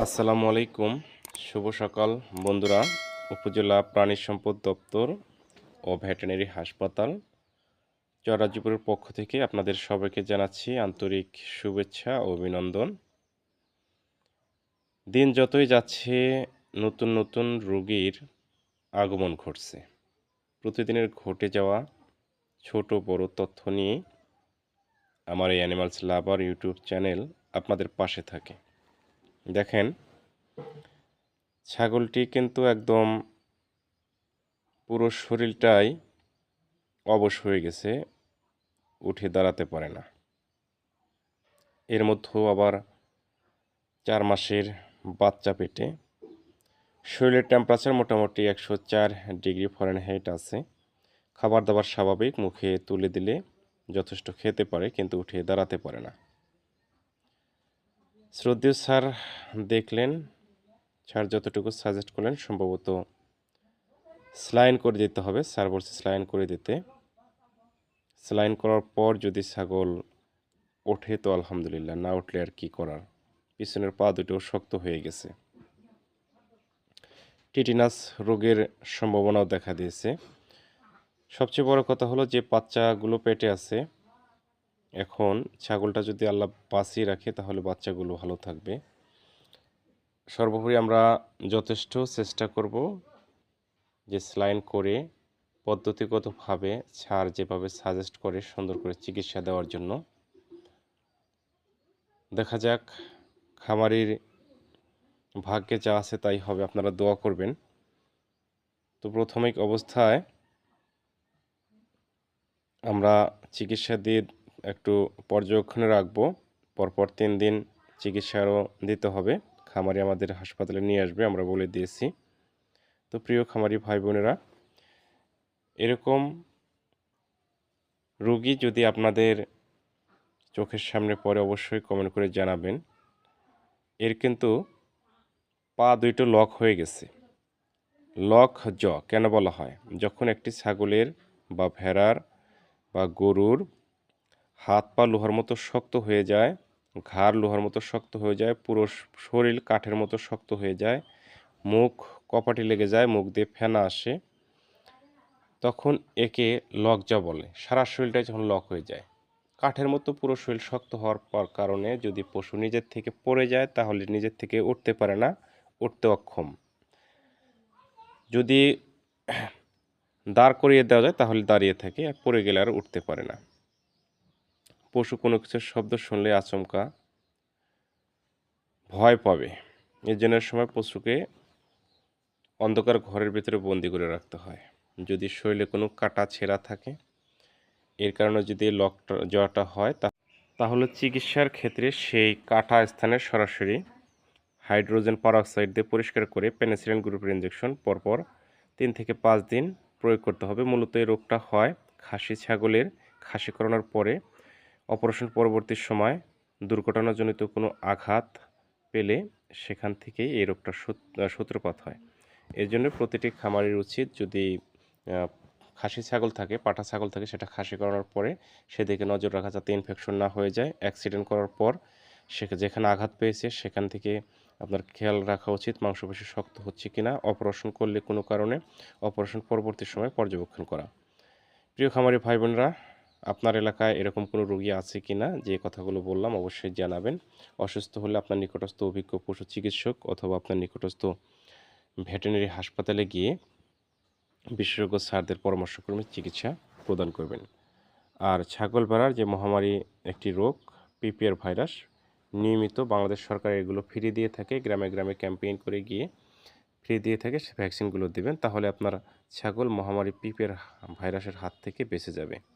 আসসালামু আলাইকুম। শুভ সকাল, বন্ধুরা। উপজেলা প্রাণী সম্পদ দপ্তর ও ভেটেরিনারি হাসপাতাল, চরাজিপুরের পক্ষ থেকে আপনাদের সবাইকে জানাচ্ছি আন্তরিক শুভেচ্ছা ও অভিনন্দন। দিন যতই যাচ্ছে, নতুন নতুন রোগীর আগমন ঘটছে। প্রতিদিনের ঘটে যাওয়া ছোট বড় তথ্য নিয়ে আমার এই অ্যানিমালস লাভার ইউটিউব চ্যানেল আপনাদের পাশে থাকে। দেখেন, ছাগলটি কিন্তু একদম পুরো শরীরটাই অবশ হয়ে গেছে, উঠে দাঁড়াতে পারে না। এর মধ্যেও আবার চার মাসের বাচ্চা পেটে। শরীরের টেম্পারেচার মোটামুটি একশো চার ডিগ্রি ফরেনহাইট আছে। খাবার দাবার স্বাভাবিক, মুখে তুলে দিলে যথেষ্ট খেতে পারে, কিন্তু উঠে দাঁড়াতে পারে না। শ্রদ্ধেয় স্যার দেখলেন, স্যার যতটুকু সাজেস্ট করলেন, সম্ভবত স্লাইন করে দিতে হবে। স্যার বলছে স্লাইন করে দিতে। স্লাইন করার পর যদি ছাগল ওঠে, তো আলহামদুলিল্লাহ, না উঠলে আর কি করার? পিছনের পা দুটো শক্ত হয়ে গেছে। টিটিনাস রোগের সম্ভাবনাও দেখা দিয়েছে। সবচেয়ে বড় কথা হলো যে বাচ্চাগুলো পেটে আছে এখন ছাগলটা যদি আল্লাহ বাঁচিয়ে রাখে, তাহলে বাচ্চাগুলো ভালো থাকবে। সর্বোপরি আমরা যথেষ্ট চেষ্টা করব যে স্লাইন করে পদ্ধতিগতভাবে ছাড় যেভাবে সাজেস্ট করে, সুন্দর করে চিকিৎসা দেওয়ার জন্য। দেখা যাক, খামারির ভাগ্যে যা আছে তাই হবে, আপনারা দোয়া করবেন। তো প্রাথমিক অবস্থায় আমরা চিকিৎসা দিয়ে একটু পর্যবেক্ষণে রাখব। পরপর তিন দিন চিকিৎসারও দিতে হবে। খামারি আমাদের হাসপাতালে নিয়ে আসবে, আমরা বলে দিয়েছি। তো প্রিয় খামারি ভাই বোনেরা এরকম রুগী যদি আপনাদের চোখের সামনে পরে অবশ্যই কমেন্ট করে জানাবেন। এর কিন্তু পা দুইটো লক হয়ে গেছে। লক জ, কেন বলা হয়? যখন একটি ছাগলের বা ভেড়ার বা গরুর হাত পা লোহার মতো শক্ত হয়ে যায়, ঘাড় লোহার মতো শক্ত হয়ে যায়, পুরো শরীর কাঠের মতো শক্ত হয়ে যায়, মুখ কপাটি লেগে যায়, মুখ দিয়ে ফেনা আসে। তখন একে লকজা বলে। সারা শরীরটাই যখন লক হয়ে যায়। কাঠের মতো পুরো শরীর শক্ত হওয়ার পর কারণে যদি পশু নিজের থেকে পড়ে যায়, তাহলে নিজের থেকে উঠতে পারে না, উঠতে অক্ষম। যদি দাঁড় করিয়ে দেওয়া যায়, তাহলে দাঁড়িয়ে থাকে পড়ে গেলে আর উঠতে পারে না। পশু কোনো কিছুর শব্দ শুনলে আচমকা ভয় পাবে। এর জন্য সময় পশুকে অন্ধকার ঘরের ভিতরে বন্দি করে রাখতে হয়। যদি শরীরে কোনো কাটা ছেঁড়া থাকে, এর কারণে যদি লকটা জ্বরটা হয় তাহলে চিকিৎসার ক্ষেত্রে সেই কাটা স্থানে সরাসরি হাইড্রোজেন পারঅক্সাইড দিয়ে পরিষ্কার করে পেনিসিলিন গ্রুপের ইঞ্জেকশন পরপর তিন থেকে পাঁচ দিন প্রয়োগ করতে হবে। মূলত এই রোগটা হয় খাসি ছাগলের, খাসি করানোর পরে অপারেশন পরবর্তী সময় দুর্ঘটনাজনিত কোনো আঘাত পেলে সেখান থেকেই এই রোগটা সূত্রপাত হয়। এর জন্য প্রতিটি খামারের উচিত যদি খাসি ছাগল থাকে পাঠা ছাগল থাকে, সেটা খাসি করানোর পরে সেদিকে নজর রাখা যাতে ইনফেকশন না হয়ে যায়। অ্যাক্সিডেন্ট করার পর সে, যেখানে আঘাত পেয়েছে সেখান থেকে আপনার খেয়াল রাখা উচিত মাংসপেশি শক্ত হচ্ছে কি না অপারেশন করলে কোনো কারণে অপারেশন পরবর্তী সময় পর্যবেক্ষণ করা। প্রিয় খামারি ভাই বোনরা আপনার এলাকায় এরকম কোনো রোগী আছে কি না? যে কথাগুলো বললাম অবশ্যই জানাবেন। অসুস্থ হলে আপনার নিকটস্থ অভিজ্ঞ পশু চিকিৎসক অথবা আপনার নিকটস্থ ভেটেরিনারি হাসপাতালে গিয়ে বিশেষজ্ঞ স্যারদের পরামর্শক্রমে চিকিৎসা প্রদান করবেন। আর ছাগল বেড়ার যে মহামারী একটি রোগ, পিপিআর ভাইরাস, নিয়মিত বাংলাদেশ সরকার এগুলো ফ্রি দিয়ে থাকে, গ্রামে গ্রামে ক্যাম্পেইন করে গিয়ে ফ্রি দিয়ে থাকে, সে ভ্যাকসিনগুলো দেবেন, তাহলে আপনার ছাগল মহামারী, পিপিআর ভাইরাসের হাত থেকে বেঁচে যাবে।